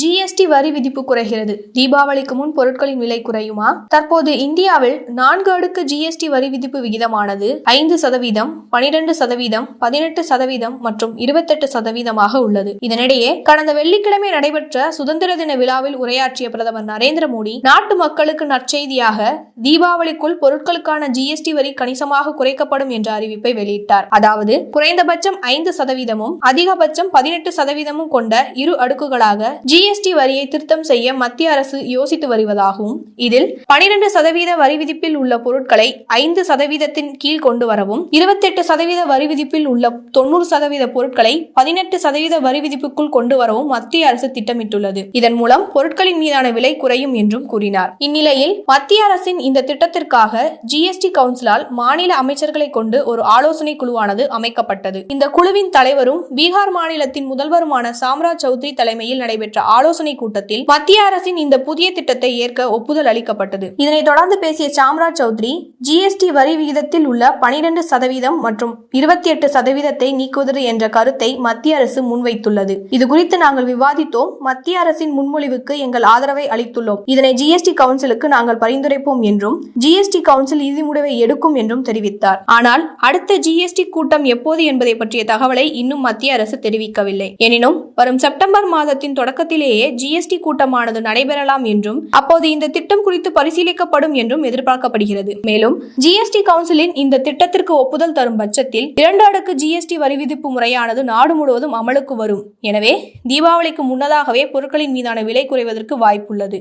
GST வரி விதிப்பு குறைகிறது. தீபாவளிக்கு முன் பொருட்களின் விலை குறையுமா? தற்போது இந்தியாவில் நான்கு அடுக்கு ஜிஎஸ்டி வரி விதிப்பு விகிதமானது ஐந்து சதவீதம் பனிரெண்டு சதவீதம் பதினெட்டு சதவீதம் மற்றும் இருபத்தெட்டு சதவீதமாக உள்ளது. இதனிடையே கடந்த வெள்ளிக்கிழமை நடைபெற்ற சுதந்திர தின விழாவில் உரையாற்றிய பிரதமர் நரேந்திர மோடி நாட்டு மக்களுக்கு நற்செய்தியாக தீபாவளிக்குள் பொருட்களுக்கான ஜிஎஸ்டி வரி கணிசமாக குறைக்கப்படும் என்ற அறிவிப்பை வெளியிட்டார். அதாவது குறைந்தபட்சம் ஐந்து சதவீதமும் அதிகபட்சம் பதினெட்டு சதவீதமும் கொண்ட இரு அடுக்குகளாக ஜி ஜிஎஸ்டி வரியை திருத்தம் செய்ய மத்திய அரசு யோசித்து வருவதாகவும் இதில் பனிரெண்டு சதவீத வரி விதிப்பில் உள்ள பொருட்களை ஐந்து சதவீதத்தின் கீழ் கொண்டு வரவும் இருபத்தெட்டு சதவீத வரி விதிப்பில் உள்ள தொண்ணூறு சதவீத பொருட்களை பதினெட்டு சதவீத வரி விதிப்புக்குள் கொண்டு வரவும் மத்திய அரசு திட்டமிட்டுள்ளது. இதன் மூலம் பொருட்களின் மீதான விலை குறையும் என்றும் கூறினார். இந்நிலையில் மத்திய அரசின் இந்த திட்டத்திற்காக ஜிஎஸ்டி கவுன்சிலால் மாநில அமைச்சர்களை கொண்டு ஒரு ஆலோசனை குழுவானது அமைக்கப்பட்டது. இந்த குழுவின் தலைவரும் பீகார் மாநிலத்தின் முதல்வருமான சாம்ராஜ் சௌத்ரி தலைமையில் நடைபெற்ற ஆலோசனை கூட்டத்தில் மத்திய அரசின் இந்த புதிய திட்டத்தை ஏற்க ஒப்புதல் அளிக்கப்பட்டது. இதனைத் தொடர்ந்து பேசிய சாம்ராஜ் சௌத்ரி ஜிஎஸ்டி வரி விகிதத்தில் உள்ள பனிரெண்டு சதவீதம் மற்றும் இருபத்தி எட்டு சதவீதத்தை நீக்குவது என்ற கருத்தை மத்திய அரசு முன்வைத்துள்ளது. இது குறித்து நாங்கள் விவாதித்தோம். மத்திய அரசின் முன்மொழிவுக்கு எங்கள் ஆதரவை அளித்துள்ளோம். இதனை ஜிஎஸ்டி கவுன்சிலுக்கு நாங்கள் பரிந்துரைப்போம் என்றும் ஜிஎஸ்டி கவுன்சில் இறுதி முடிவை எடுக்கும் என்றும் தெரிவித்தார். ஆனால் அடுத்த ஜிஎஸ்டி கூட்டம் எப்போது என்பதை பற்றிய தகவலை இன்னும் மத்திய அரசு தெரிவிக்கவில்லை. எனினும் வரும் செப்டம்பர் மாதத்தின் தொடக்கத்தில் தொடக்கத்திலேயே ஜிஎஸ்டி கூட்டமானது நடைபெறலாம் என்றும் அப்போது இந்த திட்டம் குறித்து பரிசீலிக்கப்படும் என்றும் எதிர்பார்க்கப்படுகிறது. மேலும் ஜிஎஸ்டி கவுன்சிலின் இந்த திட்டத்திற்கு ஒப்புதல் தரும் பட்சத்தில் இரண்டு அடுக்கு ஜிஎஸ்டி வரி விதிப்பு முறையானது நாடு முழுவதும் அமலுக்கு வரும். எனவே தீபாவளிக்கு முன்னதாகவே பொருட்களின் மீதான விலை குறைவதற்கு வாய்ப்புள்ளது.